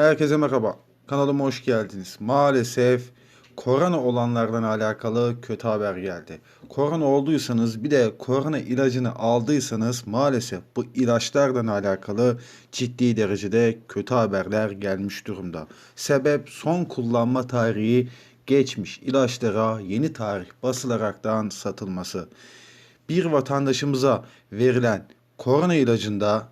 Herkese merhaba. Kanalıma hoş geldiniz. Maalesef korona olanlardan alakalı kötü haber geldi. Korona olduysanız bir de korona ilacını aldıysanız maalesef bu ilaçlardan alakalı ciddi derecede kötü haberler gelmiş durumda. Sebep son kullanma tarihi geçmiş ilaçlara yeni tarih basılaraktan satılması. Bir vatandaşımıza verilen korona ilacında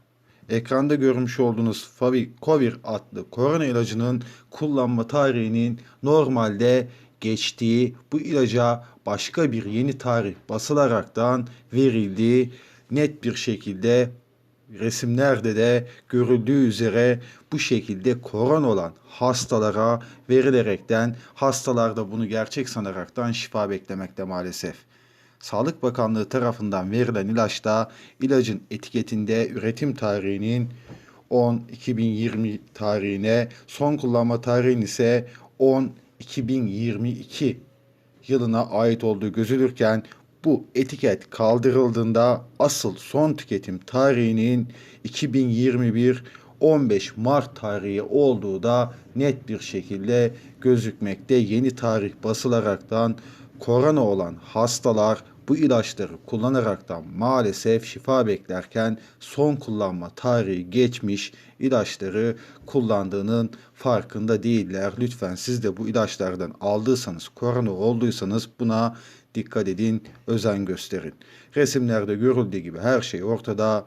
ekranda görmüş olduğunuz Favikovir adlı korona ilacının kullanma tarihinin normalde geçtiği bu ilaca başka bir yeni tarih basılaraktan verildiği net bir şekilde resimlerde de görüldüğü üzere bu şekilde korona olan hastalara verilerekten hastalar da bunu gerçek sanaraktan şifa beklemekte maalesef. Sağlık Bakanlığı tarafından verilen ilaçta ilacın etiketinde üretim tarihinin 10-2020 tarihine, son kullanma tarihinin ise 10-2022 yılına ait olduğu gözülürken bu etiket kaldırıldığında asıl son tüketim tarihinin 2021 15 Mart tarihi olduğu da net bir şekilde gözükmekte. Yeni tarih basılaraktan korona olan hastalar bu ilaçları kullanaraktan maalesef şifa beklerken son kullanma tarihi geçmiş ilaçları kullandığının farkında değiller. Lütfen siz de bu ilaçlardan aldıysanız, korona olduysanız buna dikkat edin, özen gösterin. Resimlerde görüldüğü gibi her şey ortada.